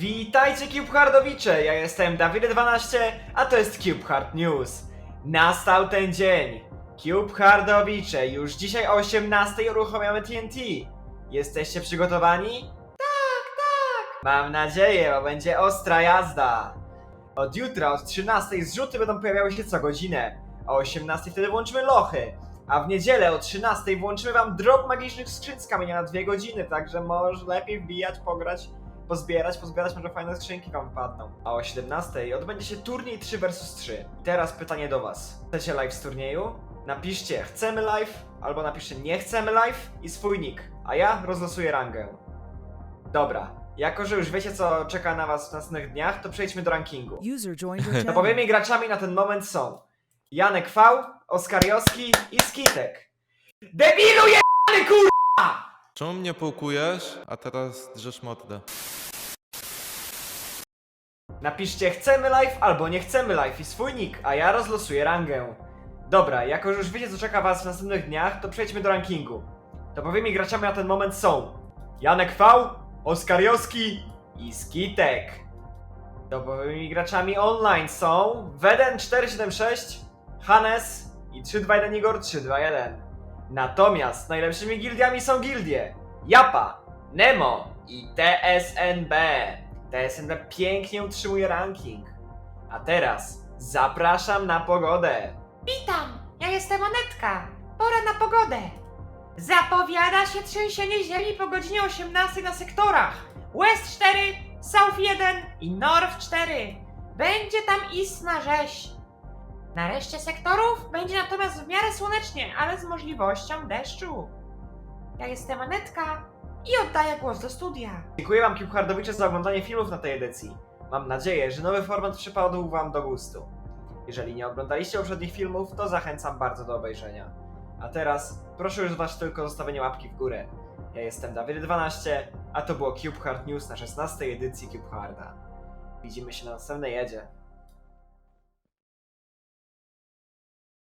Witajcie CubeHardowicze, ja jestem Dawid12, a to jest CubeHard News. Nastał ten dzień. CubeHardowicze, już dzisiaj o 18 uruchamiamy TNT. Jesteście przygotowani? Tak, tak. Mam nadzieję, bo będzie ostra jazda. Od jutra, od 13 zrzuty będą pojawiały się co godzinę. O 18 wtedy włączymy lochy. A w niedzielę o 13 włączymy wam drop magicznych skrzyń z kamienia na 2 godziny, także może lepiej wbijać, pograć, pozbierać, pozbierać, może fajne skrzynki wam wypadną. A o 17 odbędzie się turniej 3 vs 3. I teraz pytanie do was. Chcecie live z turnieju? Napiszcie chcemy live, albo napiszcie nie chcemy live i swój nick, a ja rozlosuję rangę. Dobra, jako że już wiecie co czeka na was w następnych dniach, to przejdźmy do rankingu. User joined your channel. Topowymi graczami na ten moment są Janek V, Oskar Joski i Skitek. Debilu jebany kur... Czemu mnie pałkujesz, a teraz drzesz mordę? Napiszcie chcemy live albo nie chcemy live i swój nick, a ja rozlosuję rangę. Dobra, jako że już wiecie co czeka was w następnych dniach, to przejdźmy do rankingu. Topowymi graczami na ten moment są Janek V, Oskar Joski i Skitek. Topowymi graczami online są Weden476, Hannes i 321 Igor 321. Natomiast najlepszymi gildiami są gildie Japa, Nemo i TSNB. TSNB pięknie utrzymuje ranking. A teraz zapraszam na pogodę. Witam, ja jestem Anetka. Pora na pogodę. Zapowiada się trzęsienie ziemi po godzinie 18 na sektorach West 4, South 1 i North 4. Będzie tam istna rzeź. Na reszcie sektorów będzie natomiast w miarę słonecznie, ale z możliwością deszczu. Ja jestem Anetka i oddaję głos do studia. Dziękuję Wam Hardowicze za oglądanie filmów na tej edycji. Mam nadzieję, że nowy format przypadł Wam do gustu. Jeżeli nie oglądaliście poprzednich filmów, to zachęcam bardzo do obejrzenia. A teraz proszę już Was tylko o zostawienie łapki w górę. Ja jestem Dawid12, a to było Cube Hard News na 16 edycji Cube Harda. Widzimy się na następnej jedzie.